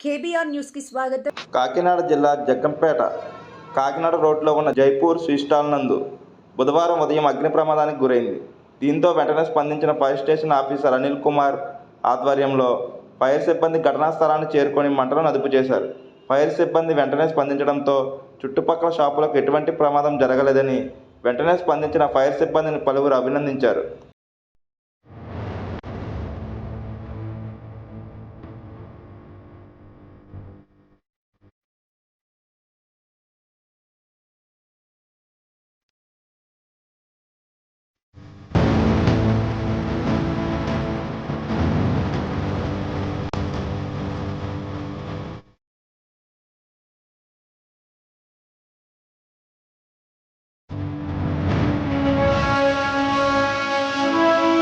KBR న్యూస్కి స్వాగతం. కాకినాడ జిల్లా జగ్గంపేట కాకినాడ రోడ్లో ఉన్న జైపూర్ స్వీట్ స్టాల్ నందు బుధవారం ఉదయం అగ్ని ప్రమాదానికి గురైంది. దీంతో వెంటనే స్పందించిన fire station officer Anil Kumar ఆధ్వర్యంలో ఫైర్ సిబ్బంది ఘటనా స్థలాన్ని చేరుకొని మంటలను అదుపు చేశారు ఫైర్ సిబ్బంది వెంటనే స్పందించడంతో చుట్టుపక్కల షాపులకు ఎటువంటి ప్రమాదం జరగలేదని వెంటనే స్పందించిన ఫైర్ సిబ్బందిని పలువురు అభినందించారు.